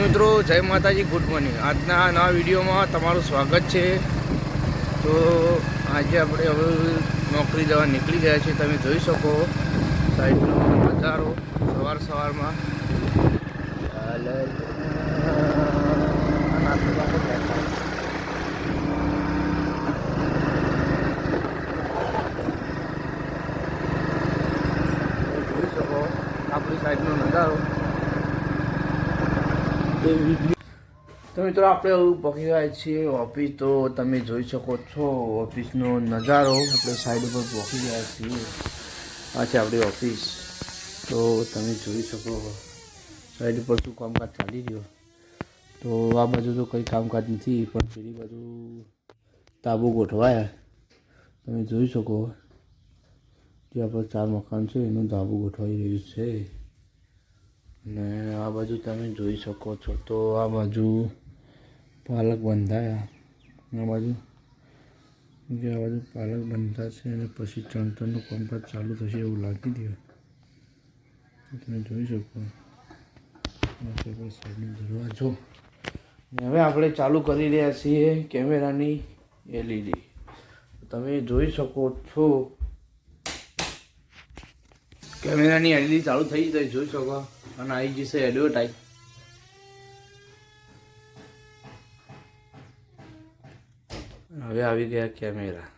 મિત્રો, જય માતાજી, ગુડ મોર્નિંગ. આજના નવા વિડીયોમાં તમારું સ્વાગત છે. તો આજે આપણે હવે નોકરી જવા નીકળી ગયા છીએ. તમે જોઈ શકો સાઈડનો નજારો સવાર સવારમાં જોઈ શકો આપણી સાઈડનો નજારો તો મિત્રો, આપણે પહોંચી ગયા છીએ ઓફિસ તો તમે જોઈ શકો છો ઓફિસનો નજારો. આપણે સાઈડ ઉપર પહોંચી ગયા છીએ. આ છે આપણી ઓફિસ તો તમે જોઈ શકો સાઈડ ઉપર શું કામકાજ ચાલી રહ્યો. તો આ બાજુ તો કંઈ કામકાજ નથી, પણ પેલી બાજુ તાબુ ગોઠવાયા. તમે જોઈ શકો. જે આપણે ચાર મકાન છે, એનું ધાબુ ગોઠવાઈ રહ્યું છે. અને આ બાજુ તમે જોઈ શકો છો તો આ બાજુ પાલક બંધાયા. આ બાજુ જે આ બાજુ પાલક બંધાશે અને પછી ચણતરનું કામકાજ ચાલુ થશે એવું લાગી રહ્યું. તમે જોઈ શકો. સાઈડનો દરવાજો. હવે આપણે ચાલુ કરી રહ્યા છીએ કેમેરાની એલઈડી. તમે જોઈ શકો છો. કેમેરાની એલઈડી ચાલુ થઈ જાય જોઈ શકો. અને આવી જશે એડવર્ટાઈઝ હવે આવી ગયા કેમેરા.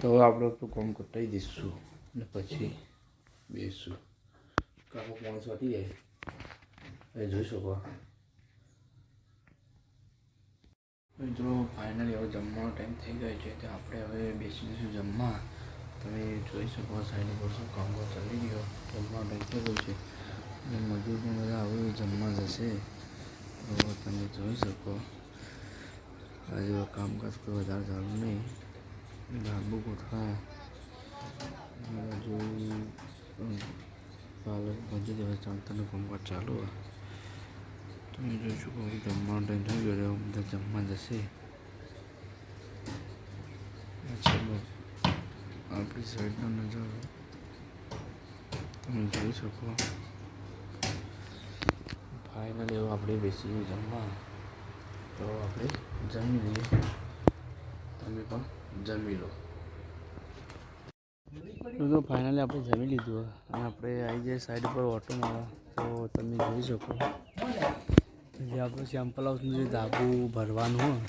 તો હવે આપણે આપણું કામ કટાઈ દઈશું અને પછી બેસશું કાકો માણસ વાટી જાય. એ જોઈ શકો. મિત્રો ફાઇનલી હવે જમવાનો ટાઈમ થઈ ગયો છે તો આપણે હવે બેસી દઈશું જમવા? તમે જોઈ શકો, સાઈડ ઉપર શું કામ ચાલી ગયો જમવાનો ટાઈમ થઈ ગયો છે. અને મજૂર પણ બધા હવે જમવા જશે. તો તમે જોઈ શકો, આજે કામકાજ કોઈ વધારે ચાલુ નહીં. ધાબુ ગોઠવા બાજુ પાલક મજૂર હવે ચાલતાનું કામકાજ ચાલુ હોય. જોઈ શકો જમવાનો ટાઈમ થઈ ગયો બધા જમવા જશે આપણી સાઈડનો નજારો તમે જોઈ શકો ફાઇનલ એવું આપણે બેસી જમવા તો આપણે જમી લઈએ તમે પણ જમી લો તો ફાઇનલી આપણે જમી લીધું અને આપણે આવી જાય સાઈડ પર ઓટો મારવા તો તમે જોઈ શકો જે આપણું સેમ્પલ હાઉસનું જે ધાબુ ભરવાનું હોય,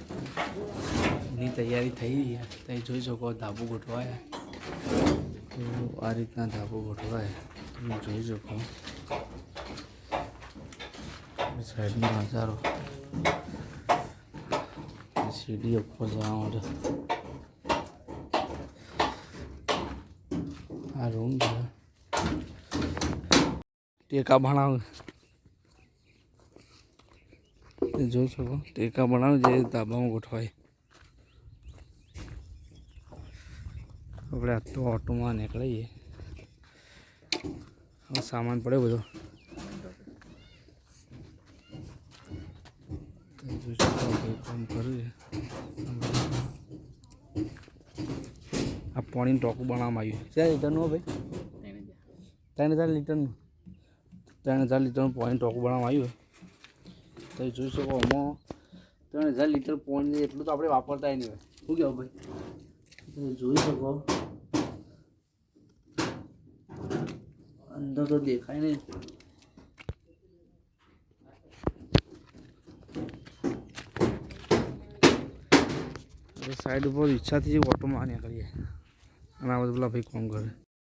એની તૈયારી થઈ છે. તમે જોઈ શકો, ધાબુ ગોઠવાયા. તો આ રીતના ધાબુ ગોઠવાય. તમે જોઈ શકો. સાઈડનો નજારો. સીડી ઉપર જવા માટે આ રૂમ છે. ટેકા ભણાવ એ જોઈ શકો. ટેકા બનાવે જે ધાબામાં ગોઠવાય. આપણે આટલું ઓટોમાં નીકળીએ. સામાન પડ્યો બધો. તો જોઈ શકો કામ કરીએ આ પાણીનું ટોકું બનાવવામાં આવ્યું ક્યાં લીટરનું ભાઈ? ત્રણ હજાર. લીટરનું? ત્રણ હજાર લીટરનું પાણી ટોકું બનાવવામાં આવ્યું તો જોઈ શકો આમાં. ત્રણ હજાર લીટર પાણી એટલું તો આપણે વાપરતા નહીં હોય શું કહેવું ભાઈ? તમે જોઈ શકો. અંદર તો દેખાય નહીં. સાઈડ ઉપર ઈચ્છાથી ઓટોમાં કરીએ. અને આ બધું પેલા ભાઈ કોમ કરે.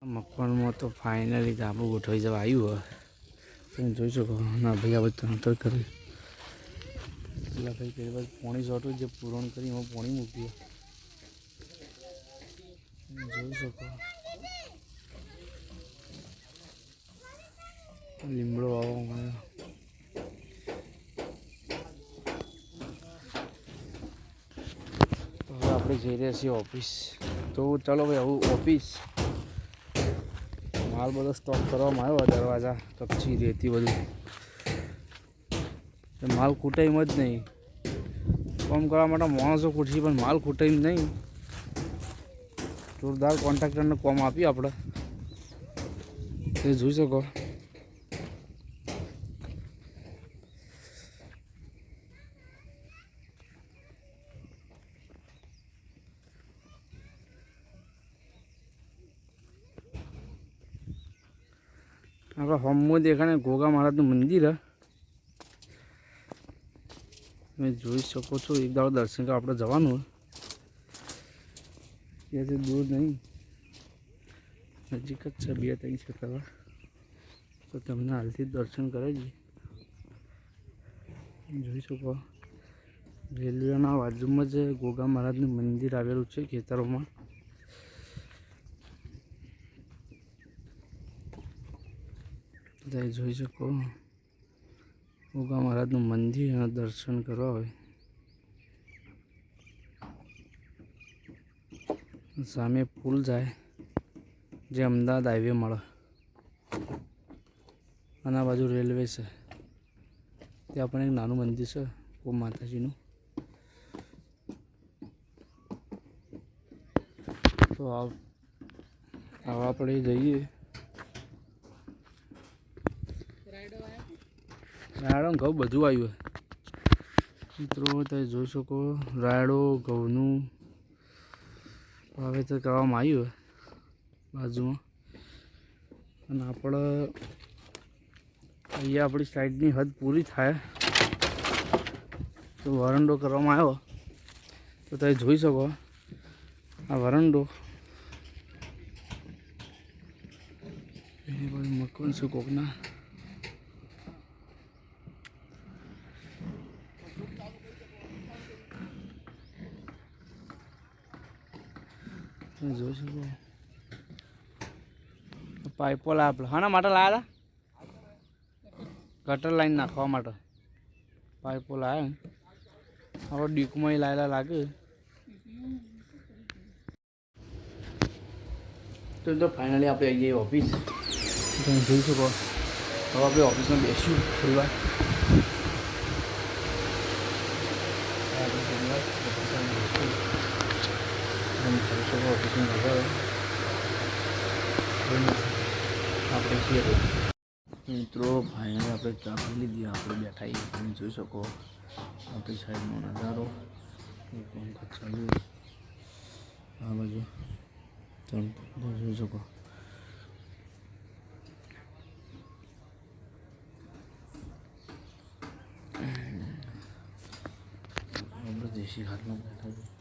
મકાનમાં તો ફાઇનલી ધાબુ ગોઠવાઈ જવા આવ્યું હોય તમે જોઈ શકો. ના ભાઈ, આ બધું અંતર કરી. પેલા થઈ પહેલી વાર પોણી સોટું જે પૂરણ કરી એમાં પોણી મૂકીએ. જોઈ શકો. લીમડો આવો હવે આપણે જઈ રહ્યા છીએ ઓફિસ. તો ચાલો ભાઈ, આવું ઓફિસ. માલ બધો સ્ટોક કરવામાં આવ્યો દરવાજા કપચી રેતી બધું. માલ ખૂટે જ નહીં. કામ કરવા માટે માણસો ખૂટશે પણ માલ ખૂટે નહીં. જોરદાર કોન્ટ્રાક્ટરને કોમ આપ્યું આપણે. એ જોઈ શકો. આપણા હોમમાં દેખાને ગોગા મહારાજનું મંદિર હે. તમે જોઈ શકો છો, એક દાડો દર્શન આપણે જવાનું ત્યાંથી દૂર નહીં. નજીક જ છે, બે ત્રણ છે કરવા તો તમને હાલથી દર્શન કરાવી જોઈ શકો. રેલવેના બાજુમાં જ ગોગા મહારાજનું મંદિર આવેલું છે, ખેતરોમાં. જોઈ શકો. ગોગા મહારાજનું મંદિર એના દર્શન કરવા હોય. સામે પુલ જાય, જે અમદાવાદ હાઈવે મળે. અને આ બાજુ રેલવે છે. ત્યાં પણ એક નાનું મંદિર છે, ઓમ માતાજીનું. તો આવા આપણે જઈએ. રાયડો ઘઉં બધું આવ્યું મિત્રો, તમે જોઈ શકો, રાયડો, ઘઉંનું વાવેતર કરવામાં આવ્યું હોય બાજુમાં. અને આપણે અહીંયા આપણી સાઈડની હદ પૂરી થાય. તો વરંડો કરવામાં આવ્યો. તો તમે જોઈ શકો, આ વરંડો. મકાન છે કોકના. તમે જોઈ શકો પાઇપો હા હાના માટે લાવ્યા હતા ગટર લાઈન નાખવા માટે. પાઇપો લાવ્યા હવે ડીકમાં લાયેલા લાગે. તો તો ફાઇનલી આપણે આવી ઓફિસ તમે જોઈ શકો. હવે આપણે ઓફિસમાં બેસ્યું થોડી વાર આપણે થોડી વાર ઓફિસમાં બેસીશું. તમે જોઈ શકો ઓફિસમાં નજારો. આપણે છીએ. મિત્રો ફાઇનલી આપણે ચા પી લીધી. આપણે બેઠા છીએ. તમે જોઈ શકો. આપણી સાઈડનો નજારો. ચાલુ આ બાજુ. તમે જોઈ શકો. દેશી હાથમાં બેઠા છે.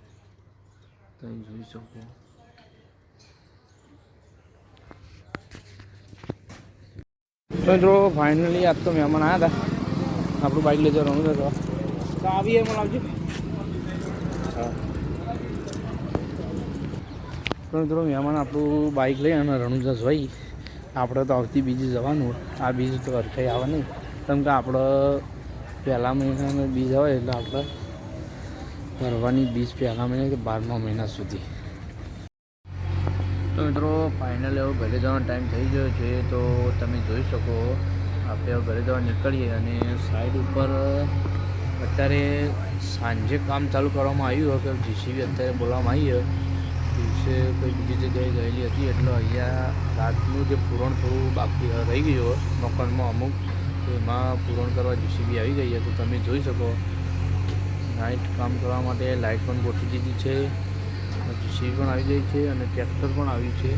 તમે જોઈ શકો તો મિત્રો ફાઇનલી આજ તો મહેમાન આવ્યા હતા આપણું બાઇક લઈ જવાનું હતો તો. આવીએ મને આવજો તો મિત્રો, મહેમાન આપણું બાઇક લઈ અને રણુજા ભાઈ આપણે તો આવતી બીજી જવાનું. આ બીજ તો અરખાઈ આવે નહીં. કેમ કે આપણે પહેલા મહિનામાં બીજ આવે એટલે આપણે ભરવાની બીજ પહેલા મહિનાથી બારમા મહિના સુધી. તો મિત્રો ફાઇનલ એવો ઘરે જવાનો ટાઈમ થઈ ગયો છે, તો તમે જોઈ શકો, આપણે ઘરે જવા નીકળીએ અને સાઈડ ઉપર, અત્યારે સાંજે કામ ચાલુ કરવામાં આવ્યું કે જીસીબી અત્યારે બોલાવવામાં આવી દિવસે કોઈ બીજી જગ્યાએ ગયેલી હતી, એટલે અહીંયા રાતનું જે પૂરણ થોડું બાકી રહી ગયું, મકાનમાં અમુક એમાં પૂરણ કરવા જીસીબી આવી ગઈ તો તમે જોઈ શકો. નાઇટ કામ કરવા માટે લાઇટ પણ ગોઠવી દીધી છે. જીસીબી પણ આવી ગઈ છે અને ટ્રેક્ટર પણ આવ્યું છે.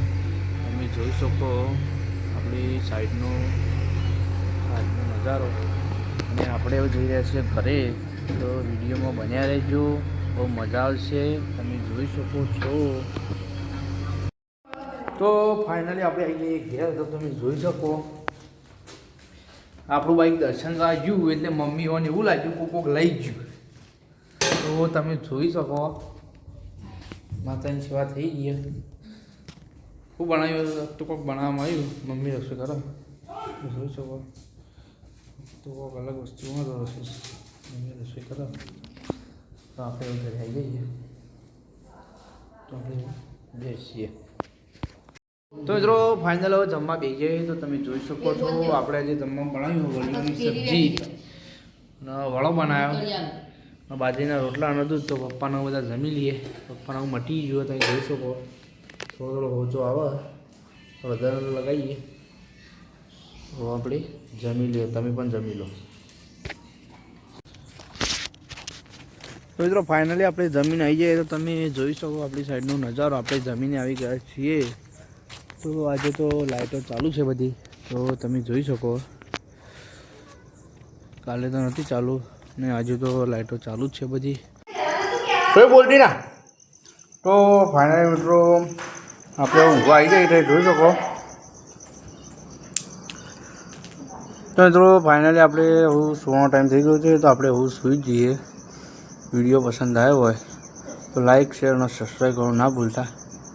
તમે જોઈ શકો આપણી સાઈડનો આજનો નજારો. અને આપણે હવે જઈ રહ્યા છીએ ઘરે, તો વિડીયોમાં બન્યા રહેજો. બહુ મજા આવશે. તમે જોઈ શકો છો. તો ફાઇનલી આપણે આવી જઈએ ઘેર, તો તમે જોઈ શકો. આપણું બાઈક દર્શન ગયું એટલે મમ્મી હોને એવું લાગ્યું કોઈ કોક લઈ ગયું. તો તમે જોઈ શકો. માતાની સેવા થઈ ગઈ ખૂબ બનાવ્યું તો કોઈક બનાવવામાં આવ્યું. મમ્મી રસોઈ કરો. જોઈ શકો. તો કોઈક અલગ વસ્તુમાં તો રસોઈ મમ્મી રસોઈ કરો. તો આપણે એવું ઘરે આવી જઈએ. તો આપણે બેસીએ. તો મિત્રો ફાઇનલ હવે જમવા બે જઈએ. તો તમે જોઈ શકો છો આપણે જે જમવા બનાવ્યું વળીની સબ્જી. વડો બનાવ્યો. બાજરીના રોટલા અને દૂધ તો પપ્પાને બધા જમી લઈએ. પપ્પાને હું મટી ગયો, તમે જોઈ શકો. થોડો થોડો હોચો આવે. વધારે લગાવીએ. તો આપણે જમી લઈએ. તમે પણ જમી લો. તો મિત્રો ફાઇનલી આપણે જમીન આવી જઈએ તો તમે જોઈ શકો આપણી સાઈડનો નજારો. આપણે જમીને આવી ગયા છીએ. તો આજે તો લાઇટો ચાલુ છે બધી. તો તમે જોઈ શકો. કાલે તો નથી ચાલુ. ને આજે તો લાઇટો ચાલુ જ છે બધી. કોઈ બોલતી ના તો ફાઇનલી મિત્રો, આપણે ઊંઘવા આવી જાય એટલે જોઈ શકો. તો મિત્રો ફાઇનલી આપણે હું સુવાનો ટાઈમ થઈ ગયો છે, તો આપણે હું સૂઈ જઈએ. વીડિયો પસંદ આવ્યો હોય, તો લાઈક શેર અને સબસ્ક્રાઈબ કરવાનું ના ભૂલતા.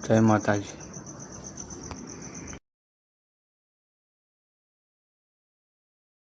જય માતાજી.